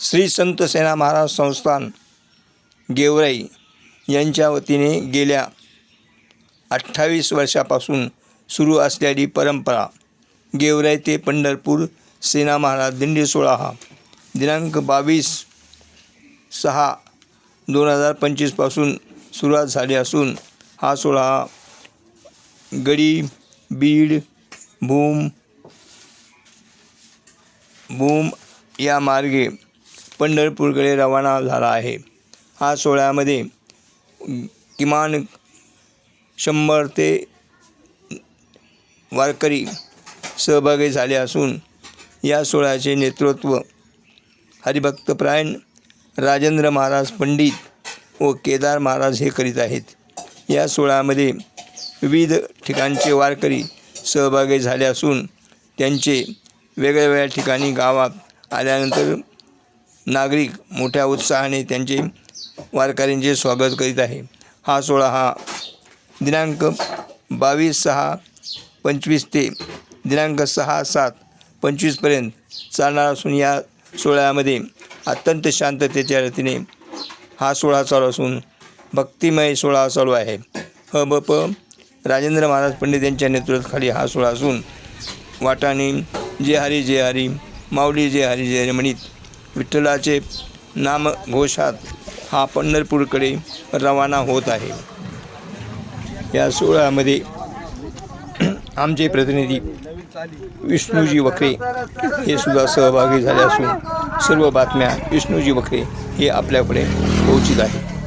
श्री संत सेना महाराज संस्थान गेवराई यांच्या वतीने गेल्या अठ्ठावीस वर्षापासून सुरू असलेली परंपरा गेवराई ते पंढरपूर सेना महाराज दिंडी सोळा हा. दिनांक बावीस सहा दोन हजार पंचवीसपासून सुरुवात झाली असून हा सोहळा गडी बीड भूम भूम या मार्गे पंढरपूरकडे रवाना झाला आहे. हा सोहळ्यामध्ये किमान शंभर ते वारकरी सहभागी झाले असून या सोहळ्याचे नेतृत्व हरिभक्तप्रायण राजेंद्र महाराज पंडित व केदार महाराज हे करीत आहेत. या सोहळ्यामध्ये विविध ठिकाणचे वारकरी सहभागी झाले असून त्यांचे वेगळ्यावेगळ्या ठिकाणी गावात आल्यानंतर नागरिक मोठ्या उत्साहाने त्यांचे वारकऱ्यांचे स्वागत करीत आहे. हा सोहळा हा दिनांक बावीस सहा पंचवीस ते दिनांक सहा सात पंचवीसपर्यंत चालणार असून या सोहळ्यामध्ये अत्यंत शांततेच्या रीतीने हा सोहळा चालू असून भक्तिमय सोहळा चालू आहे. ह ब प राजेंद्र महाराज पंडित यांच्या नेतृत्वाखाली हा सोहळा असून वाटाणे जे हरी जे हरी माऊली जे हरी जे हरी म्हणीत विठ्ठलाचे नामघोषात हा पंढरपूरकडे रवाना होत आहे. या सोहळ्यामध्ये आमचे प्रतिनिधी विष्णूजी वखरे हे सुद्धा सहभागी झाले असून सर्व बातम्या विष्णूजी वखरे हे आपल्याकडे पोहोचित आहे